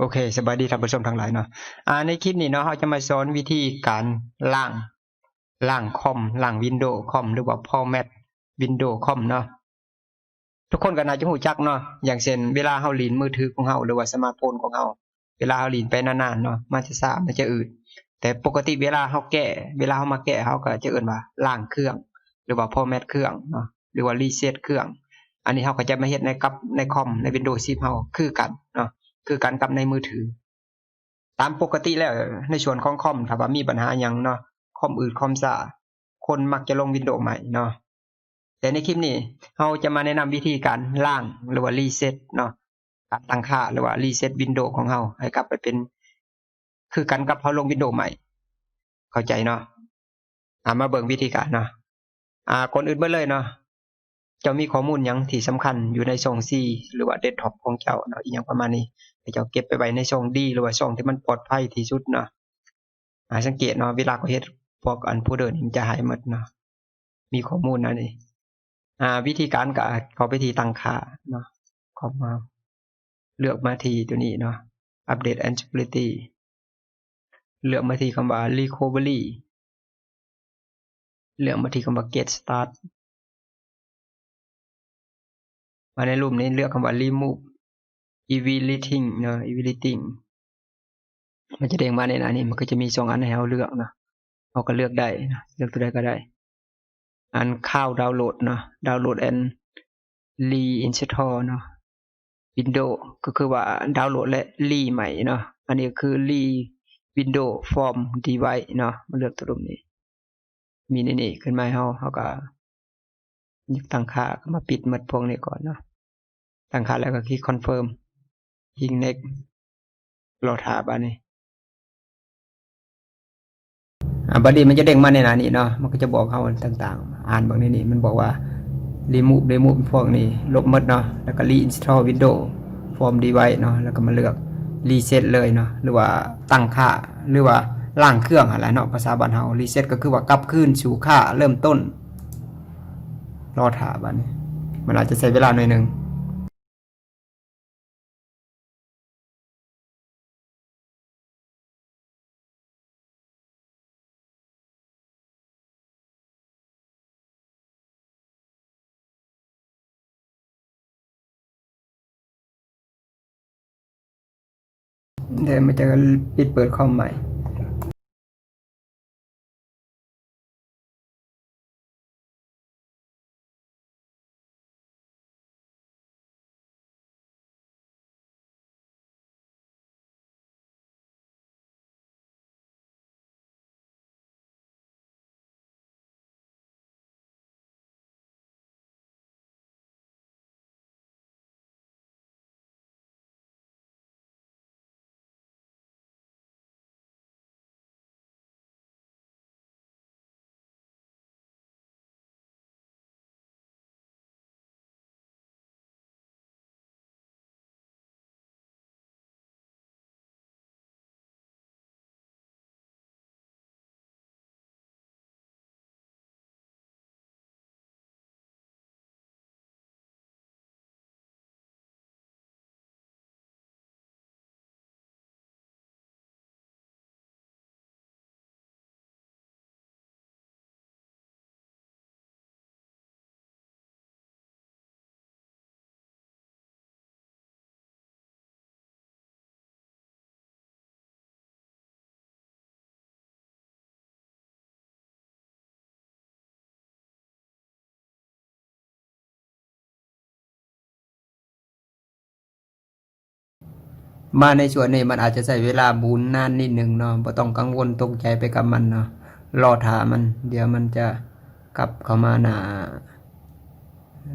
โอเคสบายดีท่านผู้ชมทั้งหลายเนาะอ่าในคลิปนี้เนาะเราจะมาสอนวิธีการล่างล่างคอมล่างวินโดว์คอมหรือว่าพอแมทวินโดว์คอมเนาะทุกคนก็น่าจะรู้จักเนาะอย่างเช่นเวลาเฮาลีนมือถือของเฮาหรือว่าสมาร์ทโฟนของเฮาเวลาเฮาลีนไปนานๆเนาะมันจะซ่ามันจะอืดแต่ปกติเวลาเฮาแก้เวลาเฮามาแก้เฮาก็จะเอิ้นว่าล้างเครื่อง หรือว่าพอแมทเครื่องเนาะหรือว่ารีเซ็ตเครื่อง อันนี้เฮาก็จะมาเฮ็ดในกับในคอมใน Windows 10เฮาคือกันเนาะ คือการกับในมือถือ ตามปกติแล้วในส่วนของคอมถ้าว่ามีปัญหาหยังเนาะคอมอืดคอมซ่าคนมักจะลงวินโดว์ใหม่เนาะแต่ในคลิปนี้เราจะมาแนะนำวิธีการล้างหรือว่ารีเซ็ตเนาะการตั้งค่าหรือว่ารีเซ็ตวินโดว์ของเราให้กลับไปเป็น คือกันกับเราลงวินโดว์ใหม่ เข้าใจเนาะอ่ามาเบิ่งวิธีการเนาะอ่าก่อนอื่นเบิ่เลยเนาะ เจ้ามีข้อมูลยังที่สำคัญอยู่ในช่อง C หรือว่าเดสก์ท็อปของเจ้าเนาะอีหยังประมาณนี้เจ้าเก็บไปไว้ในช่องดีหรือว่าช่องที่มันปลอดภัยที่สุดเนาะหาสังเกตเนาะเวลาเขาเฮ็ดพวกอันผู้เดินมันจะหายหมดเนาะมีข้อมูลนะนี่อ่า วิธีการก็เขาไปที่ตั้งค่าเนาะเข้ามาเลือกมาที่ตัวนี้เนาะ Update and Security เลือกมาที่คำว่า Recovery เลือกมาที่คำว่า Get Start มาในรูปนี้เลือกคำว่า Remove evaluating เนอะ evaluating มันจะเด้งมาในหน้านี้มันก็จะมีสองอันให้เราเลือกนะเราก็เลือกได้นะเลือกตัวใดก็ได้ อันเข้าดาวน์โหลดเนาะดาวน์โหลด and reinstall เนาะ Windows ก็คือว่าดาวน์โหลดและรีใหม่เนาะอันนี้คือรี Windows from device เนาะมาเลือกตัวตรงนี้ มีในนี้ขึ้นมาให้เราเราก็ยึดตั้งค่าก็มาปิดหมดพวกนี้ก่อนเนาะ ตั้งค่าแล้วก็คลิกคอนเฟิร์มยิง next รอถาบานี้อ่าบัดนี้มันจะเด้งมาในหน้านี้เนาะ มันก็จะบอกเขาต่างๆ อ่านบางในนี้มันบอกว่า remove remove พวกนี้ ลบหมดเนาะ แล้วก็ reinstall Windows from device เนาะ แล้วก็มาเลือก reset เลยเนาะ หรือว่าตั้งค่า หรือว่าล้างเครื่องอะไรเนาะ ภาษาบ้านเฮา reset ก็คือว่ากลับคืนสู่ค่าเริ่มต้น รอถาบานี้มันอาจจะใช้เวลาหน่อยหนึ่ง เดี๋ยวมันจะปิดเปิดคอมใหม่ มาในส่วนนี้มันอาจจะใช้เวลาบูนนานนิดหนึ่งเนาะบ่ต้องกังวลตกใจไปกับมันเนาะรอถามัน เดี๋ยวมันจะกลับเข้ามาหนา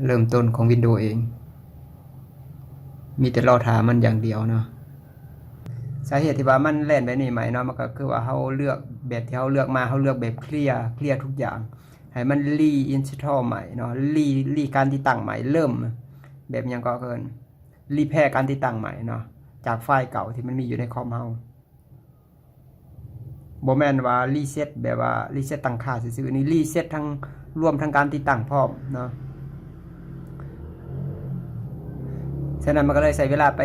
เริ่มต้นของวินโดว์เอง มีแต่รอถามันอย่างเดียวเนาะสาเหตุที่ว่ามันแล่นไปนี่ไหมเนาะมันก็คือว่าเราเลือกแบบที่เราเลือกมาเราเลือกแบบเคลียร์เคลียร์ทุกอย่างให้มันรีอินสตอลใหม่เนาะรีรีการติดตั้งใหม่เริ่ม แบบยังก็เกินรีแพร์การติดตั้งใหม่เนาะ จากไฟล์เก่าที่มันมีอยู่ในคอมเฮาบแมนว่ารีเซ็ตแบบว่ารีเซ็ตตั้งค่าซื่อๆนี่รีเซ็ตทั้งรวมทั้งการติดตั้งพร้อมเนาะฉะนั้นมันก็เลยใช้เวลาไป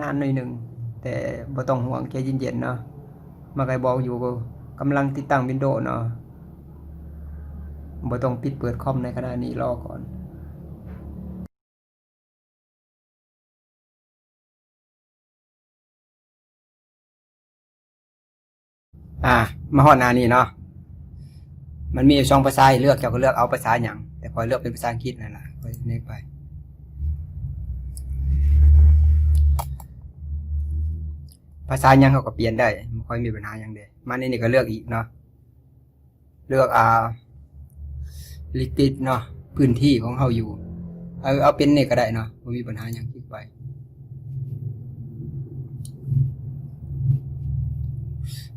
นานหน่อยหนึ่งแต่บ่ต้องห่วงใจเย็นๆเนาะมาไกบอกอยู่กำลังติดตั้งวินโดว์เนาะบ่ต้องปิดเปิดคอมในขณะนี้รอก่อน อ่า มาฮอดหน้านี้เนาะมันมีอยู่สองภาษาเลือกเจ้าก็เลือกเอาภาษาหยังแต่พอยเลือกเป็นภาษาอังกฤษนั่นแหละคอยเนกไปภาษายังเขาก็เปลี่ยนได้ไม่ค่อยมีปัญหาหยังเด้มาในนี่ก็เลือกอีกเนาะเลือกอ่าลิติดเนาะพื้นที่ของเขาอยู่ เอาเอาเป็นเนี่ก็ได้เนาะไม่มีปัญหาหยังคลิกไป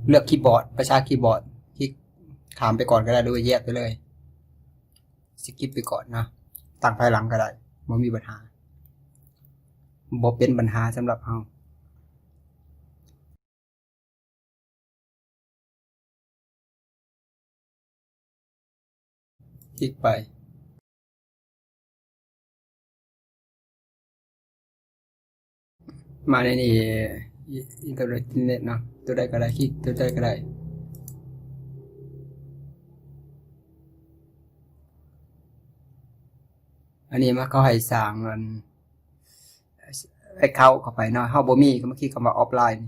เลือกคีย์บอร์ด ประชาคีย์บอร์ดคลิกขามไปก่อนก็ได้หรือว่าแยกไปเลยสกิปไปก่อนนะตั้งภายหลังก็ได้ไม่มีปัญหาบ่เป็นปัญหาสำหรับเราคลิกไปมาในนี่ อินเทอร์เน็ตเนาะตัวใดก็ได้คลิกตัวใดก็ได้อันนี้มาเขาให้สร้างมันให้เขาเข้าไปเนาะเฮาบ่มีก็มาคลิกคำว่าออฟไลน์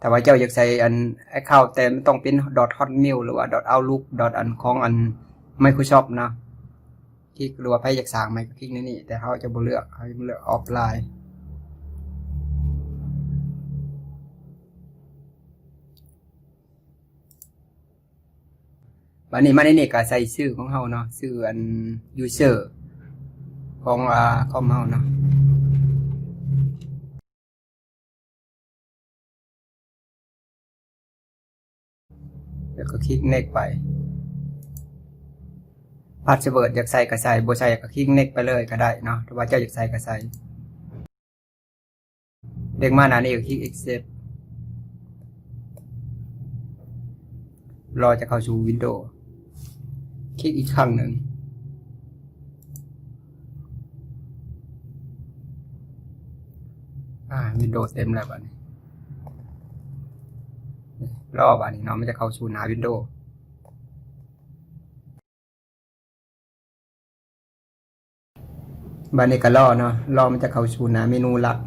แต่ว่าเจ้าอยากใส่อัน account แต่มันต้องเป็น .hotmail หรือว่า .outlook อันของอัน Microsoft นะคลิกหรือว่าไผอยากสร้างใหมก็คลิกในนี้แต่เขาจะบ่เลือกเขาจะเลือกออฟไลน์ บัดนี้มาในนี้ก็ใส่ชื่อของเฮาเนาะชื่ออัน user ของอ่าคอมเฮาเนาะแล้วก็คลิก next ไปพาสเวิร์ดอยากใส่ก็ใส่บ่ใส่ก็คลิก next ไปเลยก็ได้เนาะถ้าว่าเจ้าอยากใส่ก็ใส่เด็กมาหน้านี้ก็คลิก accept รอจะเข้าสู่วินโดว์ คลิกอีกครั้งหนึ่ง อ่าวินโดว์เต็มแล้วบัดนี้รอบอันนี้เนาะมันจะเข้าสู่หน้าวินโดว์บันนี้ก็รอเนาะรอมันจะเข้าสู่หน้าเมนูหลัก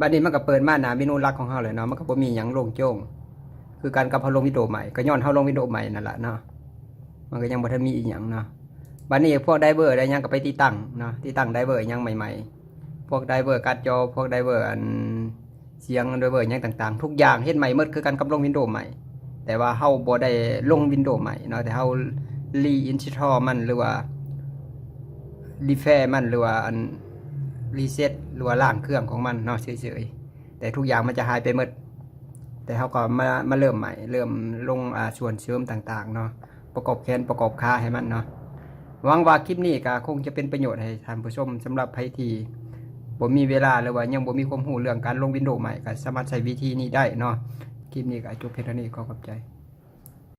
บัดนี้มันก็เปิดมาหนาเมนูหลักของเฮาเลยเนาะมันก็บ่มีหยังโล่งโจ้งคือการกับเฮาลงวิดีโอใหม่ก็ย้อนเฮาลงวิดีโอใหม่นั่นแหละเนาะมันก็ยังบ่ทันมีอีหยังเนาะบัดนี้พวกไดเวอร์ได้ยังก็ไปติดตั้งเนาะติดตั้งไดเวอร์ยังใหม่ ๆ พวกไดเวอร์การ์ดจอพวกไดเวอร์อันเสียงไดเวอร์ยังต่างๆ ทุกอย่างเฮ็ดใหม่หมดคือกันกับลงวินโดว์ใหม่ แต่ว่าเฮาบ่ได้ลงวินโดว์ใหม่เนาะแต่เฮารีอินสตอลมันหรือว่ารีแฟร์มันหรือว่าอันรีเซ็ต รือว่าล้างเครื่องของมันเนาะเฉยๆแต่ทุกอย่างมันจะหายไปหมดแต่เขาก็มามาเริ่มใหม่ เริ่มลงอ่าส่วนเสริมต่างๆเนาะประกอบแขนประกอบขาให้มันเนาะหวังว่าคลิปนี้ก็คงจะเป็นประโยชน์ให้ท่านผู้ชมสำหรับใครที่บ่มีเวลาหรือว่ายังบ่มีความรู้เรื่องการลงวินโดว์ใหม่ก็สามารถใช้วิธีนี้ได้เนาะคลิปนี้ก็จบเพียงเท่านี้ขอขอบใจ